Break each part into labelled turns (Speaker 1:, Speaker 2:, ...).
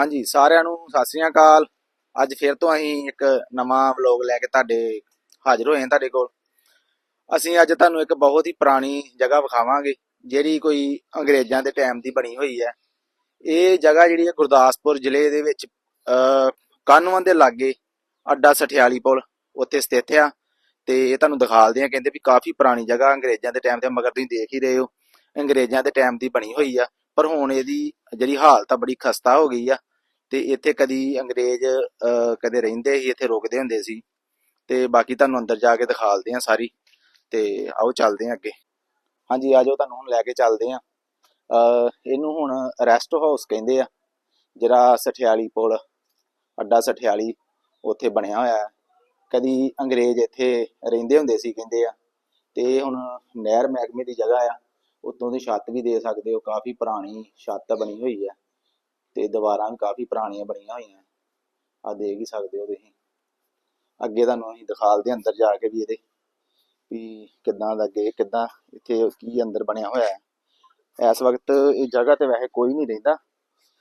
Speaker 1: ਹਾਂਜੀ ਸਾਰਿਆਂ ਨੂੰ ਸਤਿ ਸ੍ਰੀ ਅਕਾਲ। ਅੱਜ ਫਿਰ ਤੋਂ ਅਸੀਂ ਇੱਕ ਨਵਾਂ ਵਲੌਗ ਲੈ ਕੇ ਤੁਹਾਡੇ ਹਾਜ਼ਰ ਹੋਏ ਹਾਂ ਤੁਹਾਡੇ ਕੋਲ। ਅਸੀਂ ਅੱਜ ਤੁਹਾਨੂੰ ਇੱਕ ਬਹੁਤ ਹੀ ਪੁਰਾਣੀ ਜਗ੍ਹਾ ਵਿਖਾਵਾਂਗੇ ਜਿਹੜੀ ਕੋਈ ਅੰਗਰੇਜ਼ਾਂ ਦੇ ਟਾਈਮ ਦੀ ਬਣੀ ਹੋਈ ਹੈ। ਇਹ ਜਗ੍ਹਾ ਜਿਹੜੀ ਹੈ ਗੁਰਦਾਸਪੁਰ ਜ਼ਿਲ੍ਹੇ ਦੇ ਵਿੱਚ ਅਹ, ਦੇ ਲਾਗੇ ਅੱਡਾ ਸਠਿਆਲੀ ਪੁਲ ਉੱਥੇ ਸਥਿਤ ਆ। ਤੇ ਇਹ ਤੁਹਾਨੂੰ ਦਿਖਾਲਦੇ ਆ ਕਹਿੰਦੇ ਵੀ ਕਾਫੀ ਪੁਰਾਣੀ ਜਗ੍ਹਾ ਅੰਗਰੇਜ਼ਾਂ ਦੇ ਟਾਈਮ ਤੇ ਮਗਰ ਤੁਸੀਂ ਦੇਖ ਹੀ ਰਹੇ ਹੋ। ਅੰਗਰੇਜ਼ਾਂ ਦੇ ਟਾਈਮ ਦੀ ਬਣੀ ਹੋਈ ਆ ਪਰ ਹੁਣ ਇਹਦੀ ਜਿਹੜੀ ਹਾਲਤ ਆ ਬੜੀ ਖਸਤਾ ਹੋ ਗਈ ਆ। ਤੇ ਇੱਥੇ ਕਦੀ ਅੰਗਰੇਜ਼ ਕਦੇ ਰਹਿੰਦੇ ਸੀ ਇੱਥੇ ਰੁਕਦੇ ਹੁੰਦੇ ਸੀ। ਤੇ ਬਾਕੀ ਤੁਹਾਨੂੰ ਅੰਦਰ ਜਾ ਕੇ ਦਿਖਾਲਦੇ ਆ ਸਾਰੀ ਤੇ ਆਓ ਚੱਲਦੇ ਆ ਅੱਗੇ। ਹਾਂਜੀ ਆਜੋ ਤੁਹਾਨੂੰ ਹੁਣ ਲੈ ਕੇ ਚੱਲਦੇ ਆ ਅਹ, ਇਹਨੂੰ ਹੁਣ ਰੈਸਟ ਹਾਊਸ ਕਹਿੰਦੇ ਆ ਜਿਹੜਾ ਸਠਿਆਲੀ ਪੁਲ ਅੱਡਾ ਸਠਿਆਲੀ ਉੱਥੇ ਬਣਿਆ ਹੋਇਆ ਕਦੀ ਅੰਗਰੇਜ਼ ਇੱਥੇ ਰਹਿੰਦੇ ਹੁੰਦੇ ਸੀ ਕਹਿੰਦੇ ਆ। ਤੇ ਹੁਣ ਨਹਿਰ ਮਹਿਕਮੇ ਦੀ ਜਗ੍ਹਾ ਆ ਉੱਤੋਂ ਦੀ ਛੱਤ ਵੀ ਦੇ ਸਕਦੇ ਹੋ ਕਾਫੀ ਪੁਰਾਣੀ ਛੱਤ ਬਣੀ ਹੋਈ ਹੈ ਤੇ ਦੀਵਾਰਾਂ ਵੀ ਕਾਫੀ ਪੁਰਾਣੀਆਂ ਬਣੀਆਂ ਹੋਈਆਂ। ਆ ਦੇਖ ਹੀ ਸਕਦੇ ਹੋ ਤੁਸੀਂ। ਅੱਗੇ ਤੁਹਾਨੂੰ ਅਸੀਂ ਦਿਖਾਲਦੇ ਅੰਦਰ ਜਾ ਕੇ ਵੀ ਇਹਦੇ ਵੀ ਕਿੱਦਾਂ ਦਾ ਲੱਗੇ ਕਿੱਦਾਂ ਇੱਥੇ ਕੀ ਅੰਦਰ ਬਣਿਆ ਹੋਇਆ ਹੈ। ਇਸ ਵਕਤ ਇਹ ਜਗ੍ਹਾ ਤੇ ਵੈਸੇ ਕੋਈ ਨਹੀਂ ਰਹਿੰਦਾ।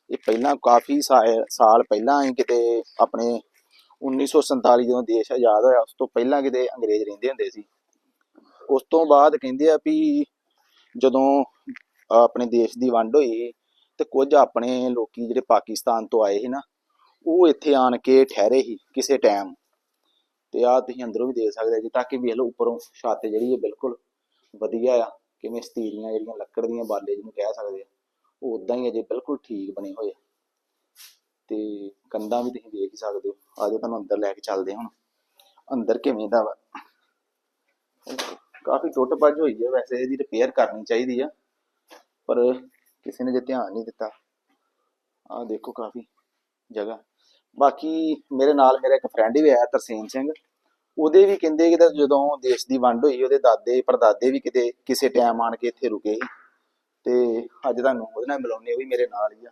Speaker 1: ਇਹ ਪਹਿਲਾਂ ਕਾਫੀ ਸਾ- ਸਾਲ ਪਹਿਲਾਂ ਹੀ ਕਿਤੇ ਆਪਣੇ 1947 ਜਦੋਂ ਦੇਸ਼ ਆਜ਼ਾਦ ਹੋਇਆ, ਉਸ ਤੋਂ ਪਹਿਲਾਂ ਕਿਤੇ ਅੰਗਰੇਜ਼ ਰਹਿੰਦੇ ਹੁੰਦੇ ਸੀ। ਉਸ ਤੋਂ ਬਾਅਦ ਕਹਿੰਦੇ ਆ ਵੀ ਜਦੋਂ ਆਪਣੇ ਦੇਸ਼ ਦੀ ਵੰਡ ਹੋਈ ਤੇ ਕੁਝ ਆਪਣੇ ਲੋਕੀ ਜਿਹੜੇ ਪਾਕਿਸਤਾਨ ਤੋਂ ਆਏ ਸੀ ਨਾ, ਉਹ ਇੱਥੇ ਆਣ ਕੇ ਠਹਿਰੇ ਸੀ ਕਿਸੇ ਟਾਈਮ ਤੇ ਆ ਤੁਸੀਂ ਅੰਦਰੋਂ ਵੀ ਦੇਖ ਸਕਦੇ ਜੀ ਤਾਂ ਕਿ ਵੇਖ ਲਓ ਉੱਪਰੋਂ ਛੱਤ ਜਿਹੜੀ ਹੈ ਬਿਲਕੁਲ ਵਧੀਆ ਆ, ਕਿਵੇਂ ਸਤੀਰੀਆਂ ਜਿਹੜੀਆਂ ਲੱਕੜ ਦੀਆਂ ਬਾਲੇ ਜਿਹਨੂੰ ਕਹਿ ਸਕਦੇ ਆ, ਉਹ ਉਦਾਂ ਹੀ ਅਜੇ ਬਿਲਕੁਲ ਠੀਕ ਬਣੇ ਹੋਏ ਆ। ਤੇ ਕੰਧਾਂ ਵੀ ਤੁਸੀਂ ਦੇਖ ਹੀ ਸਕਦੇ ਹੋ। ਆਜੋ ਤੁਹਾਨੂੰ ਅੰਦਰ ਲੈ ਕੇ ਚੱਲਦੇ ਹੁਣ। ਅੰਦਰ ਕਿਵੇਂ ਦਾ ਵਾ। ਕਾਫੀ ਟੁੱਟ ਭੱਜ ਹੋਈ ਹੈ ਵੈਸੇ ਇਹਦੀ ਰਿਪੇਅਰ ਕਰਨੀ ਚਾਹੀਦੀ ਆ। ਪਰ ਕਿਸੇ ਨੇ ਜੇ ਧਿਆਨ ਨਹੀਂ ਦਿੱਤਾ। ਆਹ ਦੇਖੋ ਕਾਫੀ ਜਗ੍ਹਾ। ਬਾਕੀ ਮੇਰੇ ਨਾਲ ਮੇਰਾ ਇੱਕ ਫਰੈਂਡ ਵੀ ਆਇਆ, ਤਰਸੇਮ ਸਿੰਘ। ਉਹਦੇ ਵੀ ਕਹਿੰਦੇ ਕਿ ਜਦੋਂ ਦੇਸ਼ ਦੀ ਵੰਡ ਹੋਈ, ਉਹਦੇ ਦਾਦੇ, ਪੜਦਾਦੇ ਵੀ ਕਿਤੇ ਕਿਸੇ ਟਾਈਮ ਆਣ ਕੇ ਇੱਥੇ ਰੁਕੇ ਸੀ। ਤੇ ਅੱਜ ਤੁਹਾਨੂੰ ਉਹਦੇ ਨਾਲ ਮਿਲਾਉਣੇ ਉਹ ਵੀ ਮੇਰੇ ਨਾਲ ਹੀ ਆ।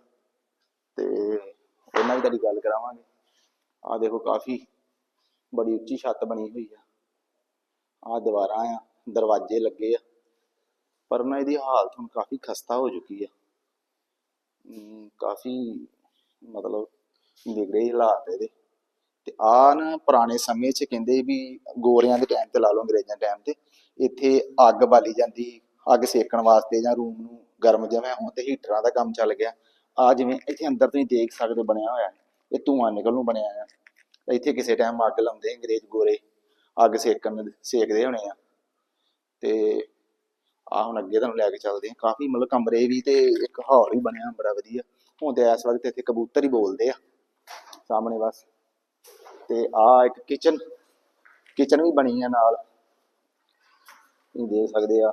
Speaker 1: ਤੇ ਉਹਨਾਂ ਵੀ ਤੁਹਾਡੀ ਗੱਲ ਕਰਾਵਾਂਗੇ। ਆਹ ਦੇਖੋ ਕਾਫੀ ਬੜੀ ਉੱਚੀ ਛੱਤ ਬਣੀ ਹੋਈ ਆ। ਆਹ ਦੀਵਾਰਾਂ ਆ, ਦਰਵਾਜ਼ੇ ਲੱਗੇ ਆ। ਪਰ ਉਹਨਾਂ ਇਹਦੀ ਹਾਲਤ ਹੁਣ ਕਾਫੀ ਖਸਤਾ ਹੋ ਚੁੱਕੀ ਆ। ਕਾਫੀ ਮਤਲਬ ਵਿਗੜੇ ਹਾਲਾਤ ਇਹਦੇ। ਤੇ ਆ ਨਾ ਪੁਰਾਣੇ ਸਮੇਂ 'ਚ ਕਹਿੰਦੇ ਵੀ ਗੋਰਿਆਂ ਦੇ ਟਾਈਮ ਤੇ ਲਾ ਲਓ ਅੰਗਰੇਜ਼ਾਂ ਟਾਈਮ ਤੇ, ਇੱਥੇ ਅੱਗ ਬਾਲੀ ਜਾਂਦੀ, ਅੱਗ ਸੇਕਣ ਵਾਸਤੇ ਜਾਂ ਰੂਮ ਨੂੰ ਗਰਮ ਜਿਵੇਂ ਹੁਣ ਤੇ ਹੀਟਰਾਂ ਦਾ ਕੰਮ ਚੱਲ ਗਿਆ। ਆ ਜਿਵੇਂ ਇੱਥੇ ਅੰਦਰ ਤੁਸੀਂ ਦੇਖ ਸਕਦੇ ਹੋ ਬਣਿਆ ਹੋਇਆ, ਇਹ ਧੂਆਂ ਨਿਕਲ ਨੂੰ ਬਣਿਆ ਆ ਇੱਥੇ ਕਿਸੇ ਟਾਈਮ ਅੱਗ ਲਾਉਂਦੇ ਅੰਗਰੇਜ਼ ਗੋਰੇ, ਅੱਗ ਸੇਕਣ ਸੇਕਦੇ ਹੋਣੇ ਆ। ਤੇ ਆ ਹੁਣ ਅੱਗੇ ਤੁਹਾਨੂੰ ਲੈ ਕੇ ਚੱਲਦੇ ਆ। ਕਾਫੀ ਮਤਲਬ ਕਮਰੇ ਵੀ ਤੇ ਇੱਕ ਹਾਲ ਵੀ ਬਣਿਆ ਬੜਾ ਵਧੀਆ। ਹੁਣ ਤੇ ਇਸ ਵਕਤ ਇੱਥੇ ਕਬੂਤਰ ਹੀ ਬੋਲਦੇ ਆ। ਸਾਹਮਣੇ ਬਸ। ਤੇ ਆ ਇੱਕ ਕਿਚਨ ਕਿਚਨ ਵੀ ਬਣੀ ਆ ਨਾਲ। ਤੁਸੀਂ ਦੇਖ ਸਕਦੇ ਆ।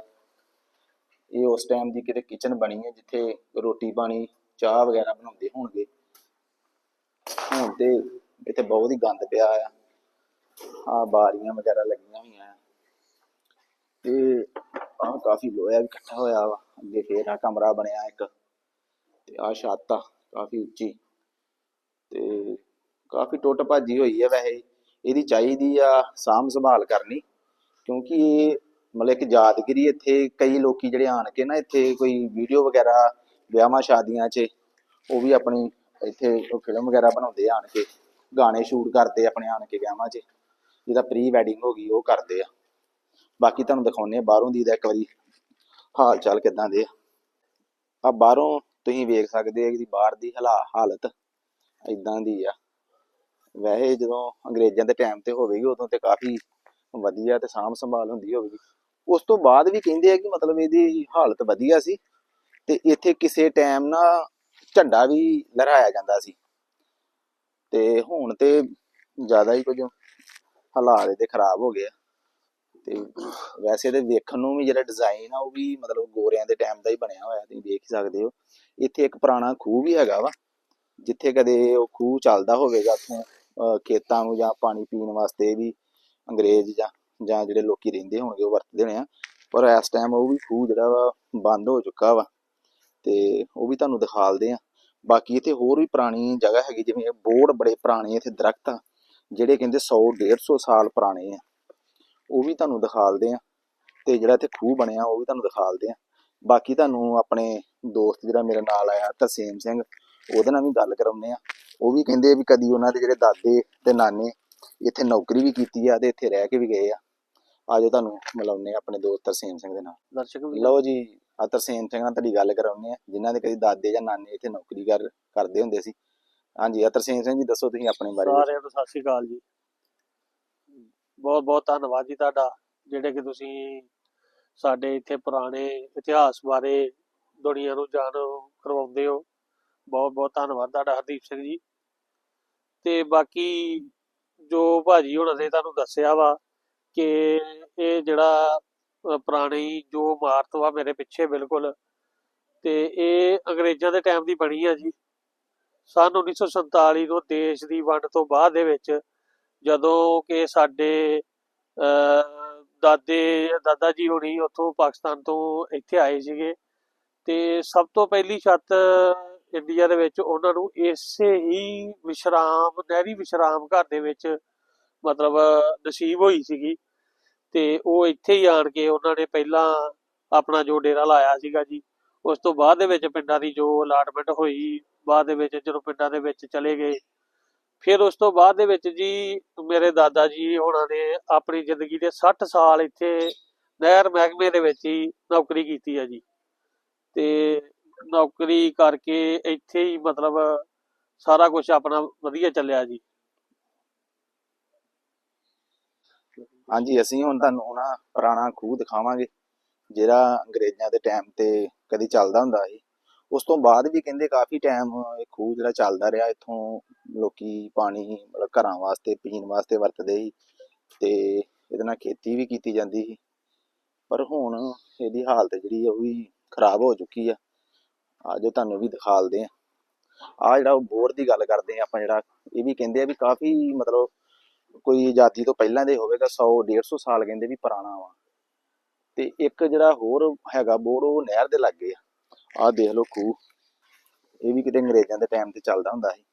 Speaker 1: ਇਹ ਉਸ ਟਾਈਮ ਦੀ ਕਿਤੇ ਕਿਚਨ ਬਣੀ ਹੈ ਜਿੱਥੇ ਰੋਟੀ ਪਾਣੀ, ਚਾਹ ਵਗੈਰਾ ਬਣਾਉਂਦੇ ਹੋਣਗੇ। ਹੁਣ ਤੇ ਇੱਥੇ ਬਹੁਤ ਹੀ ਗੰਦ ਪਿਆ ਆ। ਆ ਬਾਰੀਆਂ ਵਗੈਰਾ ਲੱਗੀਆਂ ਹੋਈਆਂ ਆ। ਤੇ ਕਾਫੀ ਲੋਹਾ ਵੀ ਇਕੱਠਾ ਹੋਇਆ ਵਾ। ਅੱਗੇ ਫੇਰ ਆ ਕਮਰਾ ਬਣਿਆ ਇੱਕ, ਤੇ ਆ ਛੱਤ ਆ, ਕਾਫੀ ਉੱਚੀ। ਤੇ ਕਾਫੀ ਟੁੱਟ ਭਾਜੀ ਹੋਈ ਆ ਵੈਸੇ। ਇਹਦੀ ਚਾਹੀਦੀ ਆ ਸਾਂਭ ਸੰਭਾਲ ਕਰਨੀ, ਕਿਉਂਕਿ ਇਹ ਮਤਲਬ ਇੱਕ ਯਾਦਗਿਰੀ ਇੱਥੇ ਕਈ ਲੋਕੀ ਜਿਹੜੇ ਆਣ ਕੇ ਨਾ ਇੱਥੇ ਕੋਈ ਵੀਡੀਓ ਵਗੈਰਾ, ਵਿਆਹਾਂ ਸ਼ਾਦੀਆਂ 'ਚ, ਉਹ ਵੀ ਆਪਣੀ ਇੱਥੇ ਫਿਲਮ ਵਗੈਰਾ ਬਣਾਉਂਦੇ ਆਣ ਕੇ। ਗਾਣੇ ਸ਼ੂਟ ਕਰਦੇ ਆਪਣੇ ਆਣ ਕੇ ਵਿਆਹਾਂ 'ਚ। ਜਿਹਦਾ ਪ੍ਰੀ ਵੈਡਿੰਗ ਹੋ ਗਈ, ਉਹ ਕਰਦੇ ਆ। ਬਾਕੀ ਤੁਹਾਨੂੰ ਦਿਖਾਉਨੇ ਆ ਬਾਹਰੋਂ ਦੀ ਦਾ ਇੱਕ ਵਾਰੀ ਹਾਲ ਚਾਲ ਕਿਦਾਂ ਦੇ ਆ। ਬਾਹਰੋਂ ਤੁਸੀਂ ਵੇਖ ਸਕਦੇ ਆ ਕਿ ਬਾਹਰ ਦੀ ਹਾਲਾ, ਹਾਲਤ ਇਦਾਂ ਦੀ ਆ। ਵੈਸੇ ਜਦੋਂ ਅੰਗਰੇਜ਼ਾਂ ਦੇ ਟਾਈਮ ਤੇ ਹੋਵੇਗੀ, ਉਦੋਂ ਤੇ ਕਾਫੀ ਵਧੀਆ ਤੇ ਸਾਂਭ ਸੰਭਾਲ ਹੁੰਦੀ ਹੋਵੇਗੀ। ਉਸ ਤੋਂ ਬਾਅਦ ਵੀ ਕਹਿੰਦੇ ਆ ਕਿ ਮਤਲਬ ਇਹਦੀ ਹਾਲਤ ਵਧੀਆ ਸੀ ਤੇ ਇੱਥੇ ਕਿਸੇ ਟਾਈਮ ਨਾ ਝੰਡਾ ਵੀ ਲਹਿਰਾਇਆ ਜਾਂਦਾ ਸੀ। ਤੇ ਹੁਣ ਤੇ ਜ਼ਿਆਦਾ ਹੀ ਕੁਝ ਹਾਲਾਤ ਇਹਦੇ ਖਰਾਬ ਹੋ ਗਏ ਆ। ਤੇ ਵੈਸੇ ਤੇ ਵੇਖਣ ਨੂੰ ਵੀ ਜਿਹੜਾ ਡਿਜ਼ਾਈਨ ਆ, ਉਹ ਵੀ ਮਤਲਬ ਗੋਰਿਆਂ ਦੇ ਟਾਈਮ ਦਾ ਹੀ ਬਣਿਆ ਹੋਇਆ, ਤੁਸੀਂ ਦੇਖ ਹੀ ਸਕਦੇ ਹੋ। ਇੱਥੇ ਇੱਕ ਪੁਰਾਣਾ ਖੂਹ ਵੀ ਹੈਗਾ ਵਾ, ਜਿੱਥੇ ਕਦੇ ਉਹ ਖੂਹ ਚੱਲਦਾ ਹੋਵੇਗਾ ਉੱਥੋਂ ਖੇਤਾਂ ਨੂੰ ਜਾਂ ਪਾਣੀ ਪੀਣ ਵਾਸਤੇ ਵੀ ਅੰਗਰੇਜ਼ ਜਾਂ ਜਾਂ ਜਿਹੜੇ ਲੋਕੀ ਰਹਿੰਦੇ ਹੋਣਗੇ, ਉਹ ਵਰਤਦੇ ਹੋਣੇ ਆ। ਪਰ ਇਸ ਟਾਈਮ ਉਹ ਵੀ ਖੂਹ ਜਿਹੜਾ ਵਾ, ਬੰਦ ਹੋ ਚੁੱਕਾ ਵਾ, ਤੇ ਉਹ ਵੀ ਤੁਹਾਨੂੰ ਦਿਖਾਲਦੇ ਆ। ਬਾਕੀ ਇੱਥੇ ਹੋਰ ਵੀ ਪੁਰਾਣੀ ਜਗ੍ਹਾ ਹੈਗੀ, ਜਿਵੇਂ ਬੋਰਡ ਬੜੇ ਪੁਰਾਣੇ ਇੱਥੇ ਦਰਖਤ ਆ, ਜਿਹੜੇ ਕਹਿੰਦੇ 100 150 ਸਾਲ ਪੁਰਾਣੇ ਆ। ਉਹ ਵੀ ਤੁਹਾਨੂੰ ਦਿਖਾਲਦੇ ਆ। ਤੇ ਜਿਹੜਾ ਇੱਥੇ ਖੂਹ ਬਣਿਆ ਉਹ ਵੀ ਤੁਹਾਨੂੰ ਦਿਖਾਲਦੇ ਆ। ਬਾਕੀ ਤੁਹਾਨੂੰ ਆਪਣੇ ਦੋਸਤ ਜਿਹੜਾ ਮੇਰੇ ਨਾਲ ਆਇਆ ਤਰਸੇਮ ਸਿੰਘ ਉਹਦੇ ਨਾਲ ਵੀ ਗੱਲ ਕਰਾਉਂਦੇ ਆ। ਉਹ ਵੀ ਕਹਿੰਦੇ ਆ ਵੀ ਕਦੀ ਉਹਨਾਂ ਦੇ ਜਿਹੜੇ ਦਾਦੇ ਤੇ ਨਾਨੇ ਇੱਥੇ ਨੌਕਰੀ ਵੀ ਕੀਤੀ ਆ ਤੇ ਇੱਥੇ ਰਹਿ ਕੇ ਵੀ ਗਏ ਆ। ਆਜੋ ਤੁਹਾਨੂੰ ਮਿਲਾਉਂਦੇ ਆ ਆਪਣੇ ਦੋਸਤ ਤਰਸੇਮ ਸਿੰਘ ਦੇ ਨਾਲ।
Speaker 2: ਦਰਸ਼ਕ ਵੀ
Speaker 1: ਲਓ ਜੀ ਆ ਤਰਸੇਮ ਸਿੰਘ ਨਾਲ ਤੁਹਾਡੀ ਗੱਲ ਕਰਾਉਂਦੇ ਆ। ਜਿਨ੍ਹਾਂ ਦੇ ਕਦੀ ਦਾਦੇ ਜਾਂ ਨਾਨੇ ਇੱਥੇ ਨੌਕਰੀ ਕਰ ਕਰਦੇ ਹੁੰਦੇ ਸੀ। ਹਾਂਜੀ ਆ ਤਰਸੇਮ ਸਿੰਘ ਜੀ ਦੱਸੋ ਤੁਸੀਂ ਆਪਣੇ ਬਾਰੇ
Speaker 2: ਸਾਰਿਆਂ ਨੂੰ ਸਤਿ ਸ਼੍ਰੀ ਅਕਾਲ ਜੀ। ਬਹੁਤ ਬਹੁਤ ਧੰਨਵਾਦ ਜੀ ਤੁਹਾਡਾ, ਜਿਹੜੇ ਕਿ ਤੁਸੀਂ ਸਾਡੇ ਇੱਥੇ ਪੁਰਾਣੇ ਇਤਿਹਾਸ ਬਾਰੇ ਦੁਨੀਆ ਨੂੰ ਜਾਣ ਕਰਵਾਉਂਦੇ ਹੋ। ਬਹੁਤ ਬਹੁਤ ਧੰਨਵਾਦ ਤੁਹਾਡਾ, ਹਰਦੀਪ ਸਿੰਘ ਜੀ। ਤੇ ਬਾਕੀ ਜੋ ਭਾਜੀ ਹੁਣ ਅਸੀਂ ਤੁਹਾਨੂੰ ਦੱਸਿਆ ਵਾ ਕਿ ਇਹ ਜਿਹੜਾ ਪੁਰਾਣੀ ਜੋ ਇਮਾਰਤ ਵਾ ਮੇਰੇ ਪਿੱਛੇ ਬਿਲਕੁਲ, ਤੇ ਇਹ ਅੰਗਰੇਜ਼ਾਂ ਦੇ ਟਾਈਮ ਦੀ ਬਣੀ ਆ ਜੀ। ਸਨ 1947 ਨੂੰ ਦੇਸ਼ ਦੀ ਵੰਡ ਤੋਂ ਬਾਅਦ ਦੇ ਵਿੱਚ ਜਦੋਂ ਕਿ ਸਾਡੇ ਅਹ, ਦਾਦੇ ਦਾਦਾ ਜੀ ਹੋਣੀ ਉੱਥੋਂ ਪਾਕਿਸਤਾਨ ਤੋਂ ਇੱਥੇ ਆਏ ਸੀਗੇ ਤੇ ਸਭ ਤੋਂ ਪਹਿਲੀ ਛੱਤ ਇੰਡੀਆ ਦੇ ਵਿੱਚ ਉਹਨਾਂ ਨੂੰ ਇਸੇ ਹੀ ਵਿਸ਼ਰਾਮ ਨਹਿਰੀ ਵਿਸ਼ਰਾਮ ਘਰ ਦੇ ਵਿੱਚ ਮਤਲਬ ਨਸੀਬ ਹੋਈ ਸੀਗੀ ਤੇ ਉਹ ਇੱਥੇ ਹੀ ਆਣ ਕੇ ਉਹਨਾਂ ਨੇ ਪਹਿਲਾਂ ਆਪਣਾ ਜੋ ਡੇਰਾ ਲਾਇਆ ਸੀਗਾ ਜੀ ਉਸ ਤੋਂ ਬਾਅਦ ਦੇ ਵਿੱਚ ਪਿੰਡਾਂ ਦੀ ਜੋ ਅਲਾਟਮੈਂਟ ਹੋਈ ਬਾਅਦ ਦੇ ਵਿੱਚ ਜਦੋਂ ਪਿੰਡਾਂ ਦੇ ਵਿੱਚ ਚਲੇ ਗਏ ਫਿਰ ਉਸ ਤੋਂ ਬਾਅਦ ਦੇ ਵਿੱਚ ਜੀ ਮੇਰੇ ਦਾਦਾ ਜੀ ਹੋਣਾ ਨੇ ਆਪਣੀ ਜ਼ਿੰਦਗੀ ਦੇ 60 ਸਾਲ ਇੱਥੇ ਨਹਿਰ ਮਹਿਕਮੇ ਦੇ ਵਿੱਚ ਹੀ ਨੌਕਰੀ ਕੀਤੀ ਹੈ ਜੀ। ਤੇ ਨੌਕਰੀ ਕਰਕੇ ਇੱਥੇ ਹੀ ਮਤਲਬ ਸਾਰਾ ਕੁਝ ਆਪਣਾ ਵਧੀਆ ਚੱਲਿਆ ਜੀ।
Speaker 1: ਹਾਂਜੀ, ਅਸੀਂ ਹੁਣ ਤੁਹਾਨੂੰ ਨਾ ਪੁਰਾਣਾ ਖੂਹ ਦਿਖਾਵਾਂਗੇ, ਜਿਹੜਾ ਅੰਗਰੇਜ਼ਾਂ ਦੇ ਟਾਈਮ ਤੇ ਕਦੀ ਚੱਲਦਾ ਹੁੰਦਾ ਸੀ। ਉਸ ਤੋਂ ਬਾਅਦ ਵੀ ਕਹਿੰਦੇ ਕਾਫੀ ਟਾਈਮ ਇਹ ਖੂਹ ਜਿਹੜਾ ਚੱਲਦਾ ਰਿਹਾ, ਇੱਥੋਂ ਲੋਕੀ ਪਾਣੀ ਮਤਲਬ ਘਰਾਂ ਵਾਸਤੇ, ਪੀਣ ਵਾਸਤੇ ਵਰਤਦੇ ਸੀ ਤੇ ਇਹਦੇ ਨਾਲ ਖੇਤੀ ਵੀ ਕੀਤੀ ਜਾਂਦੀ ਸੀ। ਪਰ ਹੁਣ ਇਹਦੀ ਹਾਲਤ ਜਿਹੜੀ ਆ ਉਹ ਵੀ ਖਰਾਬ ਹੋ ਚੁੱਕੀ ਆ। ਆਜੋ ਤੁਹਾਨੂੰ ਵੀ ਦਿਖਾਲਦੇ ਆ। ਆ ਜਿਹੜਾ ਬੋਰਡ ਦੀ ਗੱਲ ਕਰਦੇ ਆ ਆਪਾਂ ਜਿਹੜਾ, ਇਹ ਵੀ ਕਹਿੰਦੇ ਆ ਵੀ ਕਾਫੀ ਮਤਲਬ ਕੋਈ ਆਜ਼ਾਦੀ ਤੋਂ ਪਹਿਲਾਂ ਦੇ ਹੋਵੇਗਾ 100 150 ਸਾਲ ਕਹਿੰਦੇ ਵੀ ਪੁਰਾਣਾ ਵਾ। ਤੇ ਇੱਕ ਜਿਹੜਾ ਹੋਰ ਹੈਗਾ ਬੋਰਡ ਉਹ ਨਹਿਰ ਦੇ ਲਾਗੇ ਆ। ਆਹ ਦੇਖ ਲਓ ਖੂਹ। ਇਹ ਵੀ ਕਿਤੇ ਅੰਗਰੇਜ਼ਾਂ ਦੇ ਟਾਈਮ ਤੇ ਚੱਲਦਾ ਹੁੰਦਾ ਸੀ।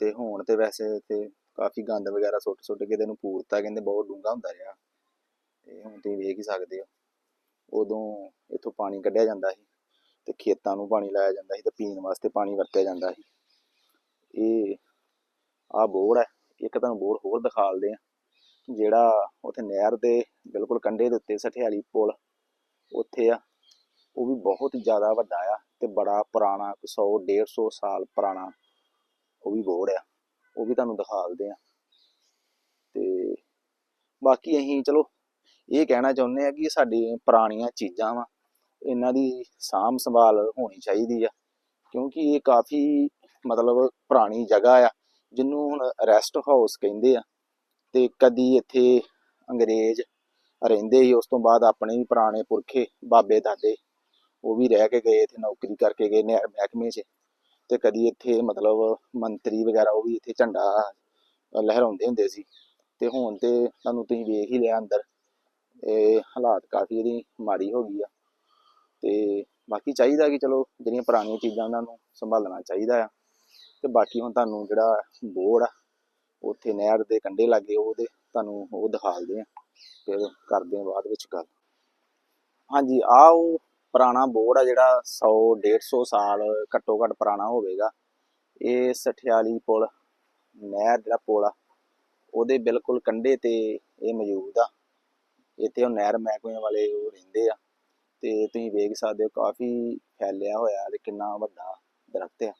Speaker 1: ਤੇ ਹੁਣ ਤੇ ਵੈਸੇ ਤੇ ਕਾਫੀ ਗੰਦ ਵਗੈਰਾ ਸੁੱਟ ਸੁੱਟ ਕੇ ਇਹਨੂੰ ਪੂਰਤਾ ਕਹਿੰਦੇ ਬਹੁਤ ਡੂੰਘਾ ਹੁੰਦਾ ਰਿਹਾ। ਤੇ ਹੁਣ ਤੁਸੀਂ ਵੇਖ ਹੀ ਸਕਦੇ ਹੋ। ਉਦੋਂ ਇੱਥੋਂ ਪਾਣੀ ਕੱਢਿਆ ਜਾਂਦਾ ਸੀ ਤੇ ਖੇਤਾਂ ਨੂੰ ਪਾਣੀ ਲਾਇਆ ਜਾਂਦਾ ਸੀ ਤੇ ਪੀਣ ਵਾਸਤੇ ਪਾਣੀ ਵਰਤਿਆ ਜਾਂਦਾ ਸੀ। ਇਹ ਆਹ ਬੋਰ ਹੈ। ਇੱਕ ਤੁਹਾਨੂੰ ਬੋਰ ਹੋਰ ਦਿਖਾਲਦੇ ਆ ਜਿਹੜਾ ਉੱਥੇ ਨਹਿਰ ਦੇ ਬਿਲਕੁਲ ਕੰਢੇ ਦੇ ਉੱਤੇ ਸਠਿਆਲੀ ਪੁਲ ਉੱਥੇ ਆ, ਉਹ ਵੀ ਬਹੁਤ ਜ਼ਿਆਦਾ ਵੱਡਾ ਆ ਤੇ ਬੜਾ ਪੁਰਾਣਾ 100 150 ਸਾਲ ਪੁਰਾਣਾ ਉਹ ਵੀ ਬੋਰ ਆ। ਉਹ ਵੀ ਤੁਹਾਨੂੰ ਦਿਖਾਲਦੇ ਆ। ਤੇ ਬਾਕੀ ਅਸੀਂ ਚਲੋ ਇਹ ਕਹਿਣਾ ਚਾਹੁੰਦੇ ਆ ਕਿ ਇਹ ਸਾਡੀ ਪੁਰਾਣੀਆਂ ਚੀਜ਼ਾਂ ਵਾ। ਇਹਨਾਂ ਦੀ ਸਾਂਭ ਸੰਭਾਲ ਹੋਣੀ ਚਾਹੀਦੀ ਆ। ਕਿਉਂਕਿ ਇਹ ਕਾਫੀ ਮਤਲਬ ਪੁਰਾਣੀ ਜਗ੍ਹਾ ਆ, ਜਿਹਨੂੰ ਹੁਣ ਰੈਸਟ ਹਾਊਸ ਕਹਿੰਦੇ ਆ। ਤੇ ਕਦੀ ਇੱਥੇ ਅੰਗਰੇਜ਼ ਰਹਿੰਦੇ ਸੀ, ਉਸ ਤੋਂ ਬਾਅਦ ਆਪਣੇ ਵੀ ਪੁਰਾਣੇ ਪੁਰਖੇ ਬਾਬੇ ਦਾਦੇ ਉਹ ਵੀ ਰਹਿ ਕੇ ਗਏ, ਇੱਥੇ ਨੌਕਰੀ ਕਰਕੇ ਗਏ ਨੇ ਮਹਿਕਮੇ 'ਚ। ਤੇ ਕਦੀ ਇੱਥੇ ਮਤਲਬ ਮੰਤਰੀ ਵਗੈਰਾ ਉਹ ਵੀ ਇੱਥੇ ਝੰਡਾ ਲਹਿਰਾਉਂਦੇ ਹੁੰਦੇ ਸੀ। ਤੇ ਹੁਣ ਤੇ ਤੁਹਾਨੂੰ ਤੁਸੀਂ ਵੇਖ ਹੀ ਲਿਆ ਅੰਦਰ ਇਹ ਹਾਲਾਤ ਕਾਫੀ ਇਹਦੀ ਮਾੜੀ ਹੋ ਗਈ ਆ। ਤੇ ਬਾਕੀ ਚਾਹੀਦਾ ਕਿ ਚਲੋ ਜਿਹੜੀਆਂ ਪੁਰਾਣੀਆਂ ਚੀਜ਼ਾਂ ਉਹਨਾਂ ਨੂੰ ਸੰਭਾਲਣਾ ਚਾਹੀਦਾ ਆ। ਤੇ ਬਾਕੀ ਹੁਣ ਤੁਹਾਨੂੰ ਜਿਹੜਾ ਬੋਰਡ ਆ, ਉੱਥੇ ਨਹਿਰ ਦੇ ਕੰਢੇ ਲੱਗੇ ਉਹਦੇ ਤੁਹਾਨੂੰ ਉਹ ਦਿਖਾਲਦੇ ਆ, ਫਿਰ ਕਰਦੇ ਆ ਬਾਅਦ ਵਿੱਚ ਗੱਲ। ਹਾਂਜੀ ਆ ਉਹ ਪੁਰਾਣਾ ਬੋਰਡ ਆ ਜਿਹੜਾ 100 150 ਸਾਲ ਘੱਟੋ ਘੱਟ ਪੁਰਾਣਾ ਹੋਵੇਗਾ। ਇਹ ਸਠਿਆਲੀ ਪੁਲ, ਨਹਿਰ ਜਿਹੜਾ ਪੁਲ ਆ, ਉਹਦੇ ਬਿਲਕੁਲ ਕੰਢੇ ਤੇ ਇਹ ਮੌਜੂਦ ਆ। ਇੱਥੇ ਉਹ ਨਹਿਰ ਮਹਿਕਮੇ ਵਾਲੇ ਉਹ ਰਹਿੰਦੇ ਆ ਤੇ ਤੁਸੀਂ ਵੇਖ ਸਕਦੇ ਹੋ ਕਾਫੀ ਫੈਲਿਆ ਹੋਇਆ ਤੇ ਕਿੰਨਾ ਵੱਡਾ ਦਰਖਤ ਆ।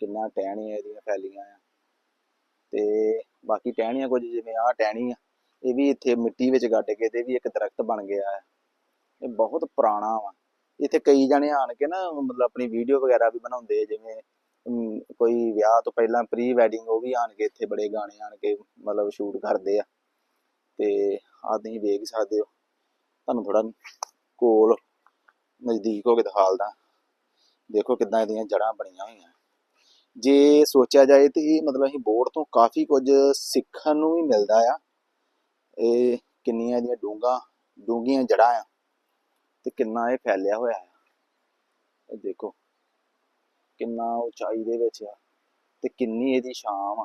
Speaker 1: ਕਿੰਨਾ ਟਹਿਣੀਆਂ ਇਹਦੀਆਂ ਫੈਲੀਆਂ ਆ। ਤੇ ਬਾਕੀ ਟਹਿਣੀਆਂ ਕੁਝ ਜਿਵੇਂ ਆਹ ਟਹਿਣੀ ਆ, ਇਹ ਵੀ ਇੱਥੇ ਮਿੱਟੀ ਵਿੱਚ ਗੱਡ ਕੇ ਤੇ ਵੀ ਇੱਕ ਦਰਖਤ ਬਣ ਗਿਆ ਹੈ ਇਹ ਬਹੁਤ ਪੁਰਾਣਾ ਵਾ। ਇੱਥੇ ਕਈ ਜਣੇ ਆਣ ਕੇ ਨਾ ਮਤਲਬ ਆਪਣੀ ਵੀਡੀਓ ਵਗੈਰਾ ਵੀ ਬਣਾਉਂਦੇ ਜਿਵੇਂ ਕੋਈ ਵਿਆਹ ਤੋਂ ਪਹਿਲਾਂ ਪ੍ਰੀ ਵੈਡਿੰਗ ਉਹ ਵੀ ਆਣ ਕੇ ਇੱਥੇ ਬੜੇ ਗਾਣੇ ਆਣ ਕੇ ਮਤਲਬ ਸ਼ੂਟ ਕਰਦੇ ਆ। ਤੇ ਆਹ ਤੁਸੀਂ ਵੇਖ ਸਕਦੇ ਹੋ, ਤੁਹਾਨੂੰ ਥੋੜਾ ਕੋਲ ਨਜ਼ਦੀਕ ਹੋ ਕੇ ਦਿਖਾਲਦਾ ਦੇਖੋ ਕਿੱਦਾਂ ਇਹਦੀਆਂ ਜੜ੍ਹਾਂ ਬਣੀਆਂ ਹੋਈਆਂ। ਜੇ ਸੋਚਿਆ ਜਾਏ ਤੇ ਇਹ ਮਤਲਬ ਅਸੀਂ ਬੋਰਡ ਤੋਂ ਕਾਫੀ ਕੁਝ ਸਿੱਖਣ ਨੂੰ ਵੀ ਮਿਲਦਾ ਆ। ਇਹ ਕਿੰਨੀਆਂ ਇਹਦੀਆਂ ਡੂੰਘਾਂ, ਡੂੰਘੀਆਂ ਜੜ੍ਹਾਂ ਆ। ਤੇ ਕਿੰਨਾ ਇਹ ਫੈਲਿਆ ਹੋਇਆ ਹੈ ਇਹ ਦੇਖੋ, ਕਿੰਨਾ ਉਚਾਈ ਦੇ ਵਿੱਚ ਆ ਤੇ ਕਿੰਨੀ ਇਹਦੀ ਛਾਂ ਆ।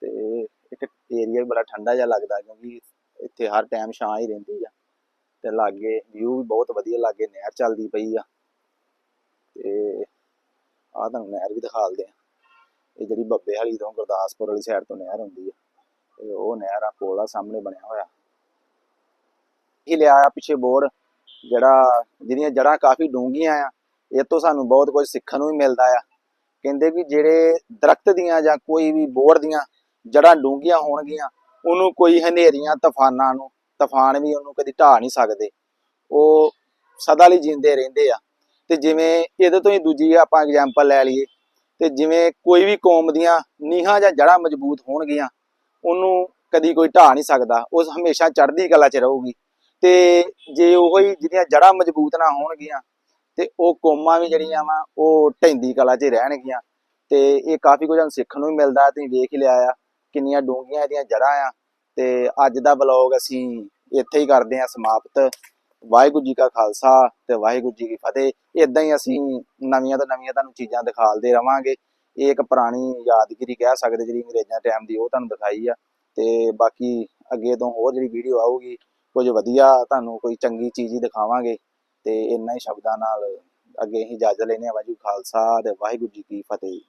Speaker 1: ਤੇ ਇੱਕ ਏਰੀਆ ਵੀ ਬੜਾ ਠੰਡਾ ਜਿਹਾ ਲੱਗਦਾ ਕਿਉਂਕਿ ਇੱਥੇ ਹਰ ਟਾਈਮ ਛਾਂ ਹੀ ਰਹਿੰਦੀ ਆ। ਤੇ ਲਾਗੇ ਵਿਊ ਵੀ ਬਹੁਤ ਵਧੀਆ, ਲਾਗੇ ਨਹਿਰ ਚੱਲਦੀ ਪਈ ਆ। ਤੇ ਆਹ ਤੁਹਾਨੂੰ ਨਹਿਰ ਵੀ ਦਿਖਾਲਦੇ ਆ। ਇਹ ਜਿਹੜੀ ਬੱਬੇ ਵਾਲੀ ਤੋਂ ਗੁਰਦਾਸਪੁਰ ਵਾਲੀ ਸਾਈਡ ਤੋਂ ਨਹਿਰ ਹੁੰਦੀ ਆ। ਤੇ ਉਹ ਨਹਿਰ ਆ, ਕੋਲਾ ਸਾਹਮਣੇ ਬਣਿਆ ਹੋਇਆ। ਇਹ ਲਿਆ ਆ ਪਿੱਛੇ ਬੋਰਡ। ਜਿਹੜਾ ਜਿਹਦੀਆਂ ਜੜ੍ਹਾਂ ਕਾਫੀ ਡੂੰਘੀਆਂ ਆ, ਇਹ ਤੋਂ ਸਾਨੂੰ ਬਹੁਤ ਕੁਝ ਸਿੱਖਣ ਨੂੰ ਵੀ ਮਿਲਦਾ ਆ। ਕਹਿੰਦੇ ਵੀ ਜਿਹੜੇ ਦਰਖਤ ਦੀਆਂ ਜਾਂ ਕੋਈ ਵੀ ਬੋਰ ਦੀਆਂ ਜੜ੍ਹਾਂ ਡੂੰਘੀਆਂ ਹੋਣਗੀਆਂ, ਉਹਨੂੰ ਕੋਈ ਹਨੇਰੀਆਂ, ਤੂਫਾਨਾਂ ਨੂੰ, ਤੂਫਾਨ ਵੀ ਉਹਨੂੰ ਕਦੀ ਢਾਹ ਨਹੀਂ ਸਕਦੇ। ਉਹ ਸਦਾ ਲਈ ਜਿੰਦੇ ਰਹਿੰਦੇ ਆ। ਤੇ ਜਿਵੇਂ ਇਹਦੇ ਤੋਂ ਹੀ ਦੂਜੀ ਆਪਾਂ ਐਗਜ਼ਾਮਪਲ ਲੈ ਲਈਏ, ਤੇ ਜਿਵੇਂ ਕੋਈ ਵੀ ਕੌਮ ਦੀਆਂ ਨੀਹਾਂ ਜਾਂ ਜੜ੍ਹਾਂ ਮਜ਼ਬੂਤ ਹੋਣਗੀਆਂ, ਉਹਨੂੰ ਕਦੀ ਕੋਈ ਢਾਹ ਨਹੀਂ ਸਕਦਾ। ਉਹ ਹਮੇਸ਼ਾ ਚੜ੍ਹਦੀ ਕਲਾ 'ਚ ਰਹੂਗੀ। ਤੇ ਜੇ ਉਹ ਹੀ ਜਿਹਦੀਆਂ ਜੜ੍ਹਾਂ ਮਜ਼ਬੂਤ ਨਾ ਹੋਣਗੀਆਂ ਤੇ ਉਹ ਕੌਮਾਂ ਵੀ ਜਿਹੜੀਆਂ ਵਾ, ਉਹ ਢਹਿੰਦੀ ਕਲਾ 'ਚ ਰਹਿਣਗੀਆਂ। ਤੇ ਇਹ ਕਾਫੀ ਕੁਝ ਸਾਨੂੰ ਸਿੱਖਣ ਨੂੰ ਵੀ ਮਿਲਦਾ, ਤੁਸੀਂ ਵੇਖ ਹੀ ਲਿਆ ਆ, ਕਿੰਨੀਆਂ ਡੂੰਘੀਆਂ ਇਹਦੀਆਂ ਜੜ੍ਹਾਂ ਆ। ਤੇ ਅੱਜ ਦਾ ਬਲੌਗ ਅਸੀਂ ਇੱਥੇ ਹੀ ਕਰਦੇ ਹਾਂ ਸਮਾਪਤ। ਵਾਹਿਗੁਰੂ ਜੀ ਕਾ ਖਾਲਸਾ ਤੇ ਵਾਹਿਗੁਰੂ ਜੀ ਕੀ ਫਤਿਹ। ਇਦਾਂ ਹੀ ਅਸੀਂ ਨਵੀਆਂ ਤੋਂ ਨਵੀਆਂ ਤੁਹਾਨੂੰ ਚੀਜ਼ਾਂ ਦਿਖਾਲਦੇ ਰਵਾਂਗੇ। ਇਹ ਇੱਕ ਪੁਰਾਣੀ ਯਾਦਗਿਰੀ ਕਹਿ ਸਕਦੇ ਜਿਹੜੀ ਅੰਗਰੇਜ਼ਾਂ ਟਾਈਮ ਦੀ ਉਹ ਤੁਹਾਨੂੰ ਦਿਖਾਈ ਆ। ਤੇ ਬਾਕੀ ਅੱਗੇ ਤੋਂ ਹੋਰ ਜਿਹੜੀ ਵੀਡੀਓ ਆਊਗੀ ਕੁਝ ਵਧੀਆ ਤੁਹਾਨੂੰ ਕੋਈ ਚੰਗੀ ਚੀਜ਼ ਹੀ ਦਿਖਾਵਾਂਗੇ ਤੇ ਇੰਨਾ ਹੀ ਸ਼ਬਦਾਂ ਨਾਲ ਅੱਗੇ ਹੀ ਇਜਾਜ਼ਤ ਲੈਣੇ ਆ ਵਾਹਿਗੁਰੂ ਖਾਲਸਾ ਤੇ ਵਾਹਿਗੁਰੂ ਜੀ ਕੀ ਫਤਿਹ।